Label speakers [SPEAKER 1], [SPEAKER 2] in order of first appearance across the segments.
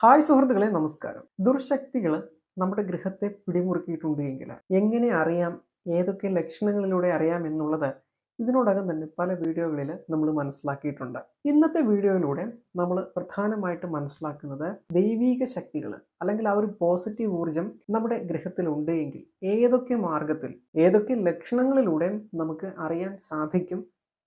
[SPEAKER 1] Hi സുഹൃത്തുക്കളെ നമസ്കാരം. ദുർശക്തികൾ നമ്മുടെ ഗൃഹത്തെ പിടിമുറുക്കിയിട്ടുണ്ട് എങ്കിൽ എങ്ങനെ അറിയാം? ഏതൊക്കെ ലക്ഷണങ്ങളിലൂടെ അറിയാം എന്നുള്ളത് ഇതിനോടകം തന്നെ പല വീഡിയോകളിൽ നമ്മൾ മനസ്സിലാക്കിയിട്ടുണ്ട്. ഇന്നത്തെ വീഡിയോയിലൂടെ നമ്മൾ പ്രധാനമായിട്ട് മനസ്സിലാക്കുന്നത് ദൈവീക ശക്തികൾ അല്ലെങ്കിൽ ആ ഒരു പോസിറ്റീവ് ഊർജം നമ്മുടെ ഗൃഹത്തിൽ ഉണ്ട് എങ്കിൽ ഏതൊക്കെ മാർഗത്തിൽ ഏതൊക്കെ ലക്ഷണങ്ങളിലൂടെ നമുക്ക് അറിയാൻ സാധിക്കും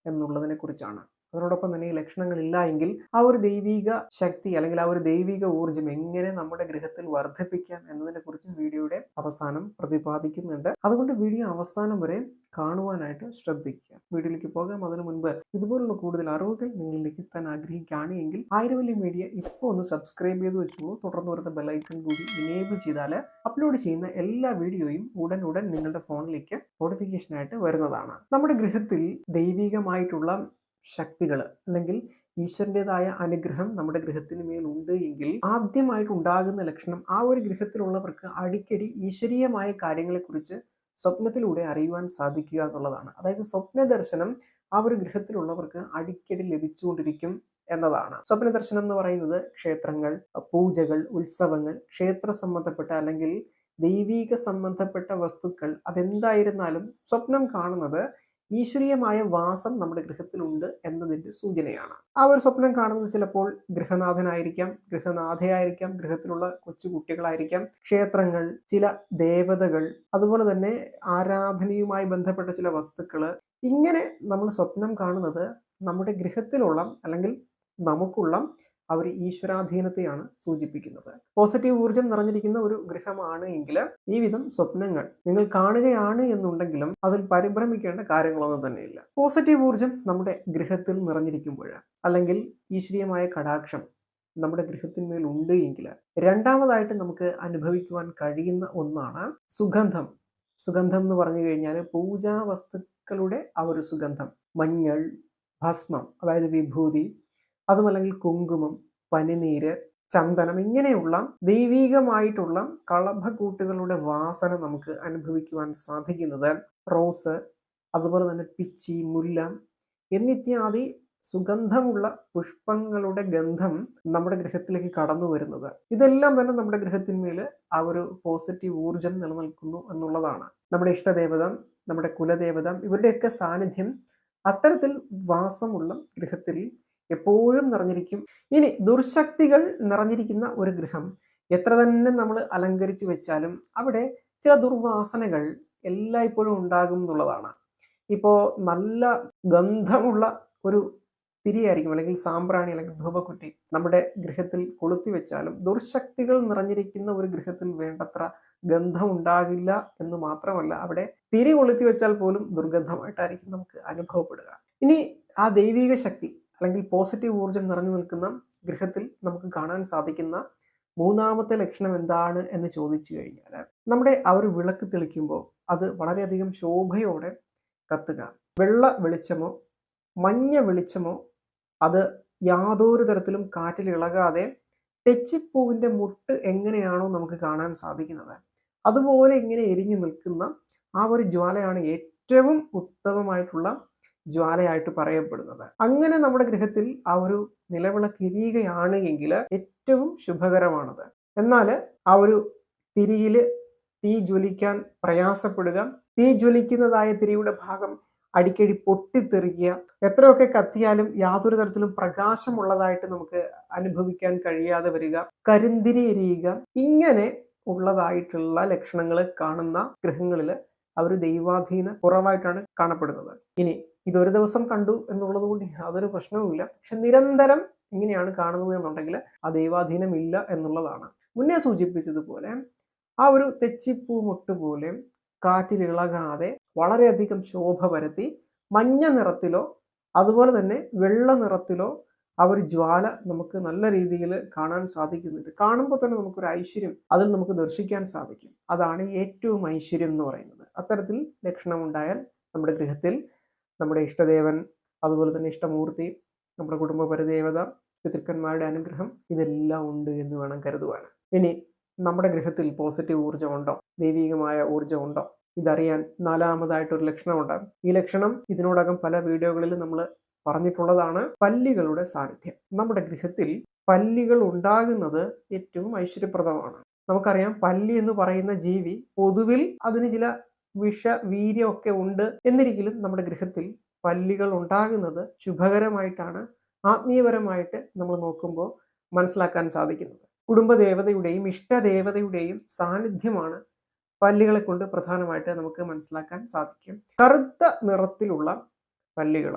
[SPEAKER 1] എന്നുള്ളതിനെ കുറിച്ചാണ് അതിനോടൊപ്പം തന്നെ ഈ ലക്ഷണങ്ങളില്ല എങ്കിൽ ആ ഒരു ദൈവിക ശക്തി അല്ലെങ്കിൽ ആ ഒരു ദൈവിക ഊർജം എങ്ങനെ നമ്മുടെ ഗൃഹത്തിൽ വർദ്ധിപ്പിക്കാം എന്നതിനെ കുറിച്ച് വീഡിയോയുടെ അവസാനം പ്രതിപാദിക്കുന്നുണ്ട്. അതുകൊണ്ട് വീഡിയോ അവസാനം വരെ കാണുവാനായിട്ട് ശ്രദ്ധിക്കുക. വീഡിയോയിലേക്ക് പോകാം. അതിനു മുൻപ് ഇതുപോലുള്ള കൂടുതൽ അറിവുകൾ നിങ്ങളിലേക്ക് എത്താൻ ആഗ്രഹിക്കുകയാണ് എങ്കിൽ ആയിരവല്ലി മീഡിയ ഇപ്പോൾ ഒന്ന് സബ്സ്ക്രൈബ് ചെയ്ത് വെച്ചോളൂ തുടർന്ന് വരുന്ന ബെല്ലൈക്കൺ കൂടി ഇനേബിൾ ചെയ്താൽ അപ്ലോഡ് ചെയ്യുന്ന എല്ലാ വീഡിയോയും ഉടൻ ഉടൻ നിങ്ങളുടെ ഫോണിലേക്ക് നോട്ടിഫിക്കേഷനായിട്ട് വരുന്നതാണ്. നമ്മുടെ ഗൃഹത്തിൽ ദൈവികമായിട്ടുള്ള ശക്തികൾ അല്ലെങ്കിൽ ഈശ്വരന്റെതായ അനുഗ്രഹം നമ്മുടെ ഗ്രഹത്തിന് മേൽ ഉണ്ട് എങ്കിൽ ആദ്യമായിട്ട് ഉണ്ടാകുന്ന ലക്ഷണം ആ ഒരു ഗ്രഹത്തിലുള്ളവർക്ക് അടിക്കടി ഈശ്വരീയമായ കാര്യങ്ങളെക്കുറിച്ച് സ്വപ്നത്തിലൂടെ അറിയുവാൻ സാധിക്കുക എന്നുള്ളതാണ്. അതായത് സ്വപ്ന ദർശനം ആ ഒരു ഗ്രഹത്തിലുള്ളവർക്ക് അടിക്കടി ലഭിച്ചുകൊണ്ടിരിക്കും എന്നതാണ്. സ്വപ്ന ദർശനം എന്ന് പറയുന്നത് ക്ഷേത്രങ്ങൾ പൂജകൾ ഉത്സവങ്ങൾ ക്ഷേത്ര സംബന്ധപ്പെട്ട അല്ലെങ്കിൽ ദൈവീക സംബന്ധപ്പെട്ട വസ്തുക്കൾ അതെന്തായിരുന്നാലും സ്വപ്നം കാണുന്നത് ഈശ്വരീയമായ വാസം നമ്മുടെ ഗൃഹത്തിലുണ്ട് എന്നതിന്റെ സൂചനയാണ്. ആ ഒരു സ്വപ്നം കാണുന്നത് ചിലപ്പോൾ ഗൃഹനാഥനായിരിക്കാം ഗൃഹനാഥയായിരിക്കാം ഗൃഹത്തിലുള്ള കൊച്ചുകുട്ടികളായിരിക്കാം ക്ഷേത്രങ്ങൾ ചില ദേവതകൾ അതുപോലെ തന്നെ ആരാധനയുമായി ബന്ധപ്പെട്ട ചില വസ്തുക്കൾ ഇങ്ങനെ നമ്മൾ സ്വപ്നം കാണുന്നത് നമ്മുടെ ഗൃഹത്തിലുള്ള അല്ലെങ്കിൽ നമുക്കുള്ള ആ ഒരു ഈശ്വരാധീനത്തെയാണ് സൂചിപ്പിക്കുന്നത്. പോസിറ്റീവ് ഊർജം നിറഞ്ഞിരിക്കുന്ന ഒരു ഗ്രഹമാണ് എങ്കിൽ ഈ വിധം സ്വപ്നങ്ങൾ നിങ്ങൾ കാണുകയാണ് എന്നുണ്ടെങ്കിലും അതിൽ പരിഭ്രമിക്കേണ്ട കാര്യങ്ങളൊന്നും തന്നെയില്ല. പോസിറ്റീവ് ഊർജം നമ്മുടെ ഗൃഹത്തിൽ നിറഞ്ഞിരിക്കുമ്പോൾ അല്ലെങ്കിൽ ഈശ്വരീയമായ കടാക്ഷം നമ്മുടെ ഗൃഹത്തിന്മേൽ ഉണ്ട് എങ്കിൽ രണ്ടാമതായിട്ട് നമുക്ക് അനുഭവിക്കുവാൻ കഴിയുന്ന ഒന്നാണ് സുഗന്ധം. സുഗന്ധം എന്ന് പറഞ്ഞു കഴിഞ്ഞാൽ പൂജാ വസ്തുക്കളുടെ ആ ഒരു സുഗന്ധം. മഞ്ഞൾ ഭസ്മം അതായത് വിഭൂതി അതുമല്ലെങ്കിൽ കുങ്കുമം പനിനീര് ചന്ദനം ഇങ്ങനെയുള്ള ദൈവീകമായിട്ടുള്ള കളഭക്കൂട്ടുകളുടെ വാസന നമുക്ക് അനുഭവിക്കുവാൻ സാധിക്കുന്നത് റോസ് അതുപോലെ തന്നെ പിച്ചി മുല്ല എന്നിത്യാദി സുഗന്ധമുള്ള പുഷ്പങ്ങളുടെ ഗന്ധം നമ്മുടെ ഗ്രഹത്തിലേക്ക് കടന്നു വരുന്നത്. ഇതെല്ലാം തന്നെ നമ്മുടെ ഗൃഹത്തിന്മേൽ ആ ഒരു പോസിറ്റീവ് ഊർജം നിലനിൽക്കുന്നു എന്നുള്ളതാണ്. നമ്മുടെ ഇഷ്ടദേവത നമ്മുടെ കുലദേവത ഇവരുടെയൊക്കെ സാന്നിധ്യം അത്തരത്തിൽ വാസമുള്ള ഗൃഹത്തിൽ എപ്പോഴും നിറഞ്ഞിരിക്കും. ഇനി ദുർശക്തികൾ നിറഞ്ഞിരിക്കുന്ന ഒരു ഗൃഹം എത്ര തന്നെ നമ്മൾ അലങ്കരിച്ചു വെച്ചാലും അവിടെ ചില ദുർവാസനകൾ എല്ലായ്പ്പോഴും ഉണ്ടാകും എന്നുള്ളതാണ്. ഇപ്പോൾ നല്ല ഗന്ധമുള്ള ഒരു തിരിയായിരിക്കും അല്ലെങ്കിൽ സാമ്പ്രാണി അല്ലെങ്കിൽ ധൂപക്കുറ്റി നമ്മുടെ ഗൃഹത്തിൽ കൊളുത്തി വെച്ചാലും ദുർശക്തികൾ നിറഞ്ഞിരിക്കുന്ന ഒരു ഗൃഹത്തിൽ വേണ്ടത്ര ഗന്ധം ഉണ്ടാകില്ല എന്ന് മാത്രമല്ല അവിടെ തിരി കൊളുത്തി വെച്ചാൽ പോലും ദുർഗന്ധമായിട്ടായിരിക്കും നമുക്ക് അനുഭവപ്പെടുക. ഇനി ആ ദൈവിക ശക്തി അല്ലെങ്കിൽ പോസിറ്റീവ് ഊർജം നിറഞ്ഞു നിൽക്കുന്ന ഗൃഹത്തിൽ നമുക്ക് കാണാൻ സാധിക്കുന്ന മൂന്നാമത്തെ ലക്ഷണം എന്താണ് എന്ന് ചോദിച്ചു കഴിഞ്ഞാൽ നമ്മുടെ ആ ഒരു വിളക്ക് തെളിക്കുമ്പോൾ അത് വളരെയധികം ശോഭയോടെ കത്തുക. വെള്ള വെളിച്ചമോ മഞ്ഞ വെളിച്ചമോ അത് യാതൊരു തരത്തിലും കാറ്റിൽ ഇളകാതെ തെച്ചിപ്പൂവിന്റെ മുട്ട് എങ്ങനെയാണോ നമുക്ക് കാണാൻ സാധിക്കുന്നത്. അതുപോലെ ഇങ്ങനെ എരിഞ്ഞു നിൽക്കുന്ന ആ ഒരു ജ്വാലയാണ് ഏറ്റവും ഉത്തമമായിട്ടുള്ള ജ്വാലയായിട്ട് പറയപ്പെടുന്നത്. അങ്ങനെ നമ്മുടെ ഗൃഹത്തിൽ ആ ഒരു നിലവിളക്ക് എരിയുകയാണ് എങ്കിൽ ഏറ്റവും ശുഭകരമാണത്. എന്നാൽ ആ ഒരു തിരിയിൽ തീ ജ്വലിക്കാൻ പ്രയാസപ്പെടുക തീ ജ്വലിക്കുന്നതായ തിരിയുടെ ഭാഗം അടിക്കടി പൊട്ടിത്തെറിക്കുക എത്രയൊക്കെ കത്തിയാലും യാതൊരു തരത്തിലും പ്രകാശമുള്ളതായിട്ട് നമുക്ക് അനുഭവിക്കാൻ കഴിയാതെ വരിക കരിന്തിരി എരിയുക ഇങ്ങനെ ഉള്ളതായിട്ടുള്ള ലക്ഷണങ്ങൾ കാണുന്ന ഗ്രഹങ്ങളിൽ അവർ ദൈവാധീന കുറവായിട്ടാണ് കാണപ്പെടുന്നത്. ഇനി ഇതൊരു ദിവസം കണ്ടു എന്നുള്ളത് കൊണ്ട് യാതൊരു പ്രശ്നവുമില്ല പക്ഷെ നിരന്തരം ഇങ്ങനെയാണ് കാണുന്നത് എന്നുണ്ടെങ്കിൽ ആ ദൈവാധീനം ഇല്ല എന്നുള്ളതാണ്. മുന്നേ സൂചിപ്പിച്ചതുപോലെ ആ ഒരു തെച്ചിപ്പൂ മുട്ട് പോലെ കാറ്റിൽ ഇളകാതെ വളരെയധികം ശോഭ വരുത്തി മഞ്ഞ നിറത്തിലോ അതുപോലെ തന്നെ വെള്ള നിറത്തിലോ ആ ഒരു ജ്വാല നമുക്ക് നല്ല രീതിയിൽ കാണാൻ സാധിക്കുന്നുണ്ട്. കാണുമ്പോൾ തന്നെ നമുക്കൊരു ഐശ്വര്യം അതിൽ നമുക്ക് ദർശിക്കാൻ സാധിക്കും. അതാണ് ഏറ്റവും ഐശ്വര്യം എന്ന് പറയുന്നത്. അത്തരത്തിൽ ലക്ഷണമുണ്ടായാൽ നമ്മുടെ ഗൃഹത്തിൽ നമ്മുടെ ഇഷ്ടദേവൻ അതുപോലെ തന്നെ ഇഷ്ടമൂർത്തി നമ്മുടെ കുടുംബ പരദേവത പിതൃക്കന്മാരുടെ അനുഗ്രഹം ഇതെല്ലാം ഉണ്ട് എന്ന് വേണം കരുതുവാൻ. ഇനി നമ്മുടെ ഗ്രഹത്തിൽ പോസിറ്റീവ് ഊർജമുണ്ടോ ദൈവികമായ ഊർജമുണ്ടോ ഇതറിയാൻ നാലാമതായിട്ടൊരു ലക്ഷണമുണ്ട്. ഈ ലക്ഷണം ഇതിനോടകം പല വീഡിയോകളിൽ നമ്മൾ പറഞ്ഞിട്ടുള്ളതാണ് പല്ലികളുടെ സാന്നിധ്യം. നമ്മുടെ ഗൃഹത്തിൽ പല്ലികൾ ഉണ്ടാകുന്നത് ഏറ്റവും ഐശ്വര്യപ്രദമാണ്. നമുക്കറിയാം പല്ലി എന്ന് പറയുന്ന ജീവി പൊതുവിൽ അതിന് ചില വിഷ വീര്യമൊക്കെ ഉണ്ട് എന്നിരിക്കലും നമ്മുടെ ഗൃഹത്തിൽ പല്ലികൾ ഉണ്ടാകുന്നത് ശുഭകരമായിട്ടാണ് ആത്മീയപരമായിട്ട് നമ്മൾ നോക്കുമ്പോൾ മനസ്സിലാക്കാൻ സാധിക്കുന്നത്. കുടുംബദേവതയുടെയും ഇഷ്ടദേവതയുടെയും സാന്നിധ്യമാണ് പല്ലികളെ കൊണ്ട് പ്രധാനമായിട്ട് നമുക്ക് മനസ്സിലാക്കാൻ സാധിക്കും. കറുത്ത നിറത്തിലുള്ള പല്ലികൾ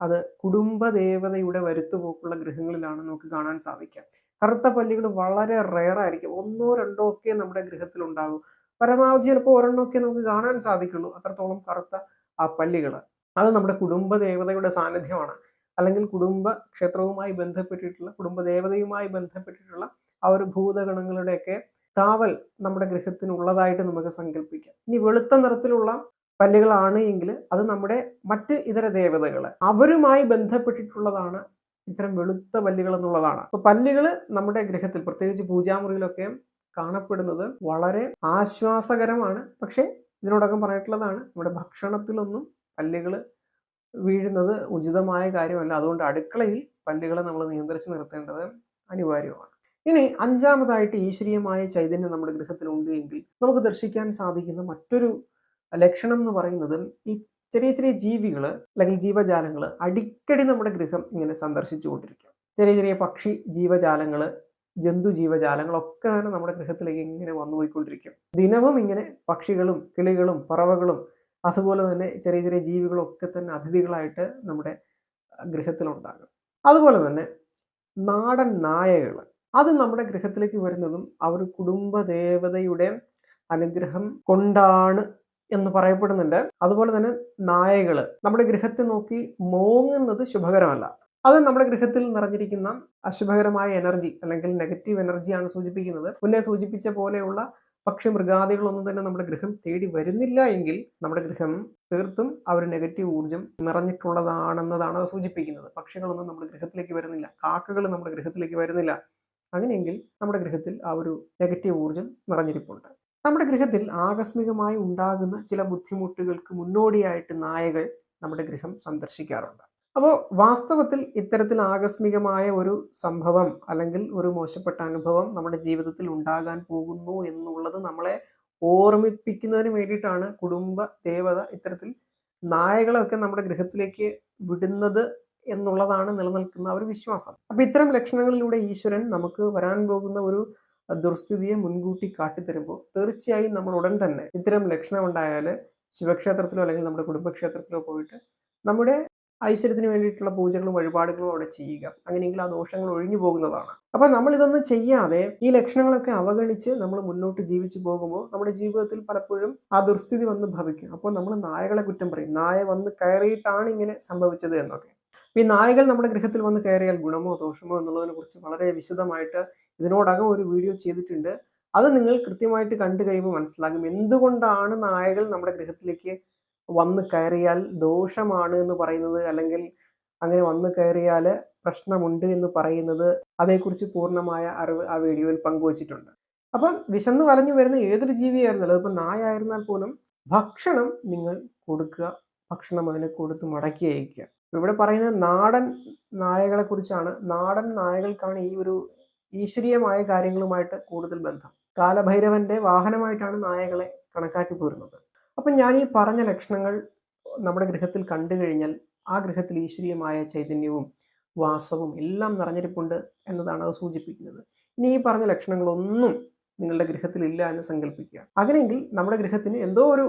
[SPEAKER 1] അത് കുടുംബദേവതയുടെ വരുത്തുപോക്കുള്ള ഗൃഹങ്ങളിലാണ് നമുക്ക് കാണാൻ സാധിക്കുക. കറുത്ത പല്ലികൾ വളരെ റെയർ ആയിരിക്കും. ഒന്നോ രണ്ടോ ഒക്കെ നമ്മുടെ ഗൃഹത്തിൽ ഉണ്ടാകും പരമാവധി ചിലപ്പോൾ ഒരെണ്ണമൊക്കെ നമുക്ക് കാണാൻ സാധിക്കുള്ളൂ. അത്രത്തോളം കറുത്ത ആ പല്ലികൾ അത് നമ്മുടെ കുടുംബ ദേവതയുടെ സാന്നിധ്യമാണ്. അല്ലെങ്കിൽ കുടുംബ ക്ഷേത്രവുമായി ബന്ധപ്പെട്ടിട്ടുള്ള കുടുംബ ദേവതയുമായി ബന്ധപ്പെട്ടിട്ടുള്ള ആ ഒരു ഭൂതഗണങ്ങളുടെയൊക്കെ കാവൽ നമ്മുടെ ഗൃഹത്തിനുള്ളതായിട്ട് നമുക്ക് സങ്കല്പിക്കാം. ഇനി വെളുത്ത നിറത്തിലുള്ള പല്ലുകളാണ് എങ്കിൽ അത് നമ്മുടെ മറ്റ് ഇതര ദേവതകൾ അവരുമായി ബന്ധപ്പെട്ടിട്ടുള്ളതാണ് ഇത്തരം വെളുത്ത പല്ലുകൾ എന്നുള്ളതാണ് അപ്പൊ പല്ലുകൾ നമ്മുടെ ഗൃഹത്തിൽ പ്രത്യേകിച്ച് പൂജാമുറിയിലൊക്കെ കാണപ്പെടുന്നത് വളരെ ആശ്വാസകരമാണ്. പക്ഷേ ഇതിനോടകം പറഞ്ഞിട്ടുള്ളതാണ് നമ്മുടെ ഭക്ഷണത്തിലൊന്നും പല്ലുകൾ വീഴുന്നത് ഉചിതമായ കാര്യമല്ല. അതുകൊണ്ട് അടുക്കളയിൽ പല്ലുകളെ നമ്മൾ നിയന്ത്രിച്ച് നിർത്തേണ്ടത് അനിവാര്യമാണ്. ഇനി അഞ്ചാമതായിട്ട് ഈശ്വരീയമായ ചൈതന്യം നമ്മുടെ ഗൃഹത്തിൽ ഉണ്ട് എങ്കിൽ നമുക്ക് ദർശിക്കാൻ സാധിക്കുന്ന മറ്റൊരു ലക്ഷണം എന്ന് പറയുന്നത് ഈ ചെറിയ ചെറിയ ജീവികൾ അല്ലെങ്കിൽ ജീവജാലങ്ങൾ അടിക്കടി നമ്മുടെ ഗൃഹം ഇങ്ങനെ സന്ദർശിച്ചു ചെറിയ ചെറിയ പക്ഷി ജീവജാലങ്ങൾ ജന്തു ജീവജാലങ്ങളൊക്കെ തന്നെ നമ്മുടെ ഗൃഹത്തിലേക്ക് ഇങ്ങനെ വന്നുപോയിക്കൊണ്ടിരിക്കും ദിനവും ഇങ്ങനെ പക്ഷികളും കിളികളും പറവകളും അതുപോലെ തന്നെ ചെറിയ ചെറിയ ജീവികളൊക്കെ തന്നെ അതിഥികളായിട്ട് നമ്മുടെ ഗൃഹത്തിലുണ്ടാകും അതുപോലെ തന്നെ നാടൻ നായകൾ അത് നമ്മുടെ ഗൃഹത്തിലേക്ക് വരുന്നതും അവർ കുടുംബദേവതയുടെ അനുഗ്രഹം കൊണ്ടാണ് എന്ന് പറയപ്പെടുന്നുണ്ട്. അതുപോലെ തന്നെ നായകൾ നമ്മുടെ ഗൃഹത്തെ നോക്കി മോങ്ങുന്നത് ശുഭകരമല്ല. അത് നമ്മുടെ ഗൃഹത്തിൽ നിറഞ്ഞിരിക്കുന്ന അശുഭകരമായ എനർജി അല്ലെങ്കിൽ നെഗറ്റീവ് എനർജിയാണ് സൂചിപ്പിക്കുന്നത്. മുന്നേ സൂചിപ്പിച്ച പോലെയുള്ള പക്ഷി മൃഗാദികളൊന്നും തന്നെ നമ്മുടെ ഗൃഹം തേടി വരുന്നില്ല എങ്കിൽ നമ്മുടെ ഗൃഹം തീർത്തും ആ ഒരു നെഗറ്റീവ് ഊർജം നിറഞ്ഞിട്ടുള്ളതാണെന്നതാണ് അത് സൂചിപ്പിക്കുന്നത്. പക്ഷികളൊന്നും നമ്മുടെ ഗൃഹത്തിലേക്ക് വരുന്നില്ല. കാക്കകൾ നമ്മുടെ ഗൃഹത്തിലേക്ക് വരുന്നില്ല. അങ്ങനെയെങ്കിൽ നമ്മുടെ ഗൃഹത്തിൽ ആ ഒരു നെഗറ്റീവ് ഊർജം നിറഞ്ഞിരിപ്പുണ്ട്. നമ്മുടെ ഗൃഹത്തിൽ ആകസ്മികമായി ഉണ്ടാകുന്ന ചില ബുദ്ധിമുട്ടുകൾക്ക് മുന്നോടിയായിട്ട് നായകൾ നമ്മുടെ ഗൃഹം സന്ദർശിക്കാറുണ്ട്. അപ്പോൾ വാസ്തവത്തിൽ ഇത്തരത്തിൽ ആകസ്മികമായ ഒരു സംഭവം അല്ലെങ്കിൽ ഒരു മോശപ്പെട്ട അനുഭവം നമ്മുടെ ജീവിതത്തിൽ ഉണ്ടാകാൻ പോകുന്നു എന്നുള്ളത് നമ്മളെ ഓർമ്മിപ്പിക്കുന്നതിന് വേണ്ടിയിട്ടാണ് കുടുംബ ദേവത ഇത്തരത്തിൽ നായകളൊക്കെ നമ്മുടെ ഗൃഹത്തിലേക്ക് വിടുന്നത് എന്നുള്ളതാണ് നിലനിൽക്കുന്ന ഒരു വിശ്വാസം. അപ്പൊ ഇത്തരം ലക്ഷണങ്ങളിലൂടെ ഈശ്വരൻ നമുക്ക് വരാൻ പോകുന്ന ഒരു ദുർസ്ഥിതിയെ മുൻകൂട്ടി കാട്ടിത്തരുമ്പോൾ തീർച്ചയായും നമ്മൾ ഉടൻ തന്നെ ഇത്തരം ലക്ഷണം ഉണ്ടായാൽ ശിവക്ഷേത്രത്തിലോ അല്ലെങ്കിൽ നമ്മുടെ കുടുംബക്ഷേത്രത്തിലോ പോയിട്ട് നമ്മുടെ ഐശ്വര്യത്തിന് വേണ്ടിയിട്ടുള്ള പൂജകളും വഴിപാടുകളും അവിടെ ചെയ്യുക. അങ്ങനെയെങ്കിൽ ആ ദോഷങ്ങൾ ഒഴിഞ്ഞു പോകുന്നതാണ്. അപ്പൊ നമ്മൾ ഇതൊന്നും ചെയ്യാതെ ഈ ലക്ഷണങ്ങളൊക്കെ അവഗണിച്ച് നമ്മൾ മുന്നോട്ട് ജീവിച്ചു പോകുമ്പോൾ നമ്മുടെ ജീവിതത്തിൽ പലപ്പോഴും ആ ദുർസ്ഥിതി വന്ന് ഭവിക്കും. അപ്പോൾ നമ്മൾ നായകളെ കുറ്റം പറയും. നായ വന്ന് കയറിയിട്ടാണ് ഇങ്ങനെ സംഭവിച്ചത് എന്നൊക്കെ. ഈ നായകൾ നമ്മുടെ ഗൃഹത്തിൽ വന്ന് കയറിയാൽ ഗുണമോ ദോഷമോ എന്നുള്ളതിനെ കുറിച്ച് വളരെ വിശദമായിട്ട് ഇതിനോടകം ഒരു വീഡിയോ ചെയ്തിട്ടുണ്ട്. അത് നിങ്ങൾ കൃത്യമായിട്ട് കണ്ടു കഴിയുമ്പോൾ മനസ്സിലാകും. എന്തുകൊണ്ടാണ് നായകൾ നമ്മുടെ ഗൃഹത്തിലേക്ക് വന്ന് കയറിയാൽ ദോഷമാണ് എന്ന് പറയുന്നത് അല്ലെങ്കിൽ അങ്ങനെ വന്ന് കയറിയാൽ പ്രശ്നമുണ്ട് എന്ന് പറയുന്നത് അതേക്കുറിച്ച് പൂർണമായ അറിവ് ആ വീഡിയോയിൽ പങ്കുവച്ചിട്ടുണ്ട്. അപ്പം വിശന്ന് വലഞ്ഞു വരുന്ന ഏതൊരു ജീവിയായിരുന്നല്ലോ അതിപ്പോൾ നായായിരുന്നാൽ പോലും ഭക്ഷണം നിങ്ങൾ കൊടുക്കുക ഭക്ഷണം അതിനെ കൊടുത്ത് മടക്കി അയക്കുക. ഇവിടെ പറയുന്നത് നാടൻ നായകളെ കുറിച്ചാണ് നാടൻ നായകൾക്കാണ് ഈ ഒരു ഈശ്വരീയമായ കാര്യങ്ങളുമായിട്ട് കൂടുതൽ ബന്ധം. കാലഭൈരവന്റെ വാഹനമായിട്ടാണ് നായകളെ കണക്കാക്കി പോരുന്നത്. അപ്പം ഞാൻ ഈ പറഞ്ഞ ലക്ഷണങ്ങൾ നമ്മുടെ ഗൃഹത്തിൽ കണ്ടു കഴിഞ്ഞാൽ ആ ഗൃഹത്തിൽ ഈശ്വരീയമായ ചൈതന്യവും വാസവും എല്ലാം നിറഞ്ഞിരിപ്പുണ്ട് എന്നതാണ് അത് സൂചിപ്പിക്കുന്നത്. ഇനി ഈ പറഞ്ഞ ലക്ഷണങ്ങളൊന്നും നിങ്ങളുടെ ഗൃഹത്തിൽ ഇല്ല എന്ന് സങ്കല്പിക്കുക അങ്ങനെയെങ്കിൽ നമ്മുടെ ഗൃഹത്തിന് എന്തോ ഒരു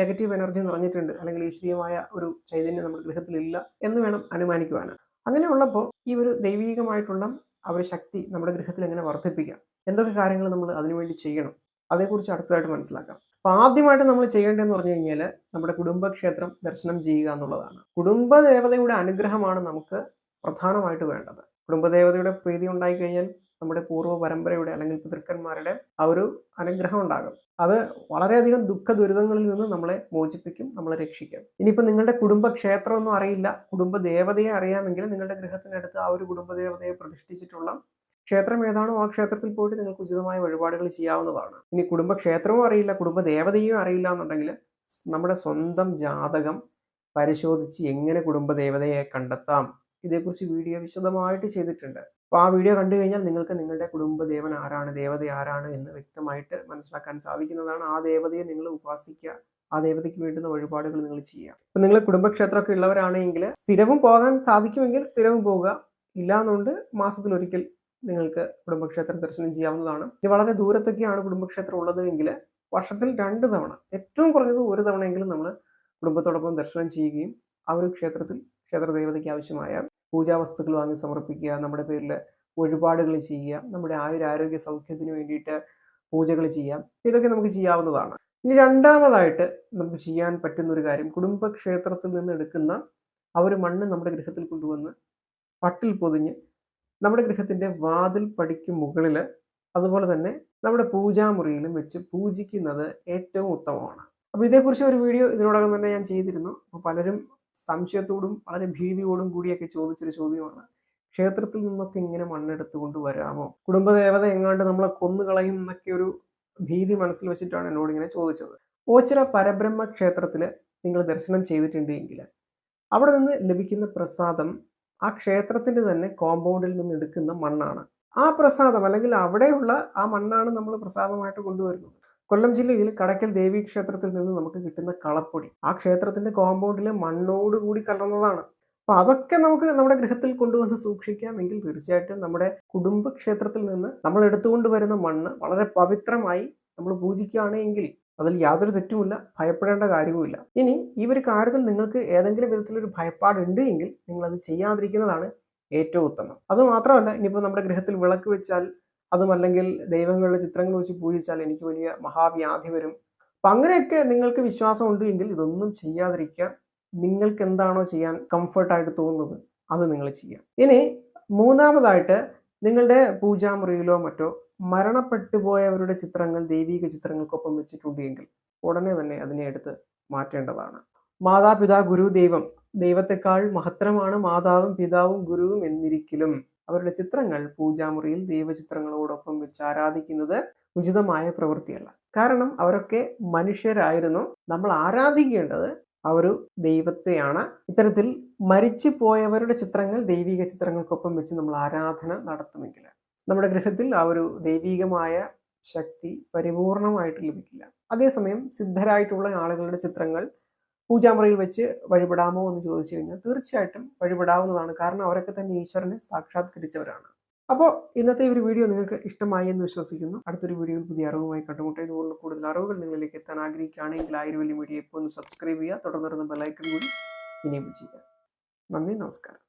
[SPEAKER 1] നെഗറ്റീവ് എനർജി നിറഞ്ഞിട്ടുണ്ട്. അല്ലെങ്കിൽ ഈശ്വരീയമായ ഒരു ചൈതന്യം നമ്മുടെ ഗൃഹത്തിൽ ഇല്ല എന്ന് വേണം അനുമാനിക്കുവാനും. അങ്ങനെയുള്ളപ്പോൾ ഈ ഒരു ദൈവീകമായിട്ടുള്ള ആ ഒരു ശക്തി നമ്മുടെ ഗൃഹത്തിൽ എങ്ങനെ വർദ്ധിപ്പിക്കാം? എന്തൊക്കെ കാര്യങ്ങൾ നമ്മൾ അതിനുവേണ്ടി ചെയ്യണം? അതേക്കുറിച്ച് അടുത്തതായിട്ട് മനസ്സിലാക്കാം. അപ്പൊ ആദ്യമായിട്ട് നമ്മൾ ചെയ്യേണ്ടതെന്ന് പറഞ്ഞു കഴിഞ്ഞാൽ നമ്മുടെ കുടുംബക്ഷേത്രം ദർശനം ചെയ്യുക എന്നുള്ളതാണ്. കുടുംബദേവതയുടെ അനുഗ്രഹമാണ് നമുക്ക് പ്രധാനമായിട്ട് വേണ്ടത്. കുടുംബദേവതയുടെ പ്രീതി ഉണ്ടായി കഴിഞ്ഞാൽ നമ്മുടെ പൂർവ പരമ്പരയുടെ അല്ലെങ്കിൽ പിതൃക്കന്മാരുടെ ആ ഒരു അനുഗ്രഹം ഉണ്ടാകും. അത് വളരെയധികം ദുഃഖ ദുരിതങ്ങളിൽ നിന്ന് നമ്മളെ മോചിപ്പിക്കും നമ്മളെ രക്ഷിക്കും. ഇനിയിപ്പോൾ നിങ്ങളുടെ കുടുംബക്ഷേത്രമൊന്നും അറിയില്ല. കുടുംബദേവതയെ അറിയാമെങ്കിൽ നിങ്ങളുടെ ഗൃഹത്തിനടുത്ത് ആ ഒരു കുടുംബദേവതയെ പ്രതിഷ്ഠിച്ചിട്ടുള്ള ക്ഷേത്രം ഏതാണോ ആ ക്ഷേത്രത്തിൽ പോയിട്ട് നിങ്ങൾക്ക് ഉചിതമായ വഴിപാടുകൾ ചെയ്യാവുന്നതാണ്. ഇനി കുടുംബക്ഷേത്രവും അറിയില്ല കുടുംബദേവതയും അറിയില്ല എന്നുണ്ടെങ്കിൽ നമ്മുടെ സ്വന്തം ജാതകം പരിശോധിച്ച് എങ്ങനെ കുടുംബദേവതയെ കണ്ടെത്താം. ഇതേക്കുറിച്ച് വീഡിയോ വിശദമായിട്ട് ചെയ്തിട്ടുണ്ട്. അപ്പോൾ ആ വീഡിയോ കണ്ടു കഴിഞ്ഞാൽ നിങ്ങൾക്ക് നിങ്ങളുടെ കുടുംബദേവൻ ആരാണ് ദേവത ആരാണ് എന്ന് വ്യക്തമായിട്ട് മനസ്സിലാക്കാൻ സാധിക്കുന്നതാണ്. ആ ദേവതയെ നിങ്ങൾ ഉപാസിക്കുക ആ ദേവതയ്ക്ക് വേണ്ടുന്ന വഴിപാടുകൾ നിങ്ങൾ ചെയ്യുക. ഇപ്പം നിങ്ങൾ കുടുംബക്ഷേത്രമൊക്കെ ഉള്ളവരാണെങ്കിൽ സ്ഥിരവും പോകാൻ സാധിക്കുമെങ്കിൽ സ്ഥിരവും പോവുക. ഇല്ലാന്നുകൊണ്ട് മാസത്തിലൊരിക്കൽ നിങ്ങൾക്ക് കുടുംബക്ഷേത്രം ദർശനം ചെയ്യാവുന്നതാണ്. ഇനി വളരെ ദൂരത്തൊക്കെയാണ് കുടുംബക്ഷേത്രം ഉള്ളത് എങ്കിൽ വർഷത്തിൽ രണ്ട് തവണ ഏറ്റവും കുറഞ്ഞത് ഒരു തവണയെങ്കിലും നമ്മൾ കുടുംബത്തോടൊപ്പം ദർശനം ചെയ്യുകയും ആ ഒരു ക്ഷേത്രത്തിൽ ക്ഷേത്ര ദേവതയ്ക്ക് ആവശ്യമായ പൂജാവസ്തുക്കൾ വാങ്ങി സമർപ്പിക്കുക നമ്മുടെ പേരിൽ വഴിപാടുകൾ ചെയ്യുക നമ്മുടെ ആയുരാരോഗ്യ സൗഖ്യത്തിന് വേണ്ടിയിട്ട് പൂജകൾ ചെയ്യാം ഇതൊക്കെ നമുക്ക് ചെയ്യാവുന്നതാണ്. ഇനി രണ്ടാമതായിട്ട് നമുക്ക് ചെയ്യാൻ പറ്റുന്ന ഒരു കാര്യം കുടുംബക്ഷേത്രത്തിൽ നിന്ന് എടുക്കുന്ന ആ ഒരു മണ്ണ് നമ്മുടെ ഗൃഹത്തിൽ കൊണ്ടുവന്ന് പട്ടിൽ പൊതിഞ്ഞ് നമ്മുടെ ഗൃഹത്തിന്റെ വാതിൽ പടിക്ക് മുകളിൽ അതുപോലെ തന്നെ നമ്മുടെ പൂജാമുറിയിലും വെച്ച് പൂജിക്കുന്നത് ഏറ്റവും ഉത്തമമാണ്. അപ്പോൾ ഇതേക്കുറിച്ച് ഒരു വീഡിയോ ഇതിനോടകം തന്നെ ഞാൻ ചെയ്തിരുന്നു. അപ്പോൾ പലരും സംശയത്തോടും വളരെ ഭീതിയോടും കൂടിയൊക്കെ ചോദിച്ചൊരു ചോദ്യമാണ്. ക്ഷേത്രത്തിൽ നിന്നൊക്കെ ഇങ്ങനെ മണ്ണെടുത്ത് കൊണ്ടുവരാമോ കുടുംബദേവത എങ്ങാണ്ട് നമ്മളെ കൊന്നുകളയും എന്നൊക്കെ ഒരു ഭീതി മനസ്സിൽ വെച്ചിട്ടാണ് എന്നോട് ഇങ്ങനെ ചോദിച്ചത്. ഓച്ചിറ പരബ്രഹ്മ ക്ഷേത്രത്തിൽ നിങ്ങൾ ദർശനം ചെയ്തിട്ടുണ്ടെങ്കിൽ അവിടെ നിന്ന് ലഭിക്കുന്ന പ്രസാദം ആ ക്ഷേത്രത്തിന്റെ തന്നെ കോമ്പൗണ്ടിൽ നിന്ന് എടുക്കുന്ന മണ്ണാണ്. ആ പ്രസാദം അല്ലെങ്കിൽ അവിടെയുള്ള ആ മണ്ണാണ് നമ്മൾ പ്രസാദമായിട്ട് കൊണ്ടുവരുന്നത്. കൊല്ലം ജില്ലയിൽ കടക്കൽ ദേവി ക്ഷേത്രത്തിൽ നിന്ന് നമുക്ക് കിട്ടുന്ന കളപ്പൊടി ആ ക്ഷേത്രത്തിന്റെ കോമ്പൗണ്ടിലെ മണ്ണോട് കൂടി കലർന്നതാണ്. അപ്പൊ അതൊക്കെ നമുക്ക് നമ്മുടെ ഗൃഹത്തിൽ കൊണ്ടുവന്ന് സൂക്ഷിക്കാമെങ്കിൽ തീർച്ചയായിട്ടും നമ്മുടെ കുടുംബക്ഷേത്രത്തിൽ നിന്ന് നമ്മൾ എടുത്തുകൊണ്ട് വരുന്ന മണ്ണ് വളരെ പവിത്രമായി നമ്മൾ പൂജിക്കുകയാണെങ്കിൽ അതിൽ യാതൊരു തെറ്റുമില്ല ഭയപ്പെടേണ്ട കാര്യവുമില്ല. ഇനി ഈ ഒരു കാര്യത്തിൽ നിങ്ങൾക്ക് ഏതെങ്കിലും വിധത്തിലൊരു ഭയപ്പാടുണ്ട് എങ്കിൽ നിങ്ങൾ അത് ചെയ്യാതിരിക്കുന്നതാണ് ഏറ്റവും ഉത്തമം. അത് മാത്രമല്ല ഇനിയിപ്പോൾ നമ്മുടെ ഗ്രഹത്തിൽ വിളക്ക് വെച്ചാൽ അതുമല്ലെങ്കിൽ ദൈവങ്ങളുടെ ചിത്രങ്ങൾ വെച്ച് പൂജിച്ചാൽ എനിക്ക് വലിയ മഹാവ്യാധി വരും. അപ്പം അങ്ങനെയൊക്കെ നിങ്ങൾക്ക് വിശ്വാസം ഉണ്ട് എങ്കിൽ ഇതൊന്നും ചെയ്യാതിരിക്കുക നിങ്ങൾക്ക് എന്താണോ ചെയ്യാൻ കംഫർട്ടായിട്ട് തോന്നുന്നത് അത് നിങ്ങൾ ചെയ്യാം. ഇനി മൂന്നാമതായിട്ട് നിങ്ങളുടെ പൂജാമുറിയിലോ മറ്റോ മരണപ്പെട്ടു പോയവരുടെ ചിത്രങ്ങൾ ദൈവിക ചിത്രങ്ങൾക്കൊപ്പം വെച്ചിട്ടുണ്ട് എങ്കിൽ ഉടനെ തന്നെ അതിനെ എടുത്ത് മാറ്റേണ്ടതാണ്. മാതാപിതാ ഗുരു ദൈവം ദൈവത്തെക്കാൾ മഹത്തരമാണ് മാതാവും പിതാവും ഗുരുവും എന്നിരിക്കലും. അവരുടെ ചിത്രങ്ങൾ പൂജാമുറിയിൽ ദൈവചിത്രങ്ങളോടൊപ്പം വെച്ച് ആരാധിക്കുന്നത് ഉചിതമായ പ്രവൃത്തിയല്ല. കാരണം അവരൊക്കെ മനുഷ്യരായിരുന്നു. നമ്മൾ ആരാധിക്കേണ്ടത് ആ ഒരു ദൈവത്തെയാണ്. ഇത്തരത്തിൽ മരിച്ചു പോയവരുടെ ചിത്രങ്ങൾ ദൈവിക ചിത്രങ്ങൾക്കൊപ്പം വെച്ച് നമ്മൾ ആരാധന നടത്തുമെങ്കിൽ നമ്മുടെ ഗ്രഹത്തിൽ ആ ഒരു ദൈവീകമായ ശക്തി പരിപൂർണമായിട്ട് ലഭിക്കില്ല. അതേസമയം സിദ്ധരായിട്ടുള്ള ആളുകളുടെ ചിത്രങ്ങൾ പൂജാമുറിയിൽ വെച്ച് വഴിപെടാമോ എന്ന് ചോദിച്ചു കഴിഞ്ഞാൽ തീർച്ചയായിട്ടും വഴിപെടാവുന്നതാണ്. കാരണം അവരൊക്കെ തന്നെ ഈശ്വരനെ സാക്ഷാത്കരിച്ചവരാണ്. അപ്പോൾ ഇന്നത്തെ ഒരു വീഡിയോ നിങ്ങൾക്ക് ഇഷ്ടമായി എന്ന് വിശ്വസിക്കുന്നു. അടുത്തൊരു വീഡിയോയിൽ പുതിയ അറിവുമായി കണ്ടുമുട്ട ഇതുപോലുള്ള കൂടുതൽ അറിവുകൾ നിങ്ങളിലേക്ക് എത്താൻ ആഗ്രഹിക്കുകയാണെങ്കിൽ ആയിരം വലിയ മീഡിയ ഇപ്പോൾ ഒന്ന് സബ്സ്ക്രൈബ് ചെയ്യുക. തുടർന്ന് ബെലൈക്കൺ കൂടി ഇനിയും ചെയ്യുക. നന്ദി നമസ്കാരം.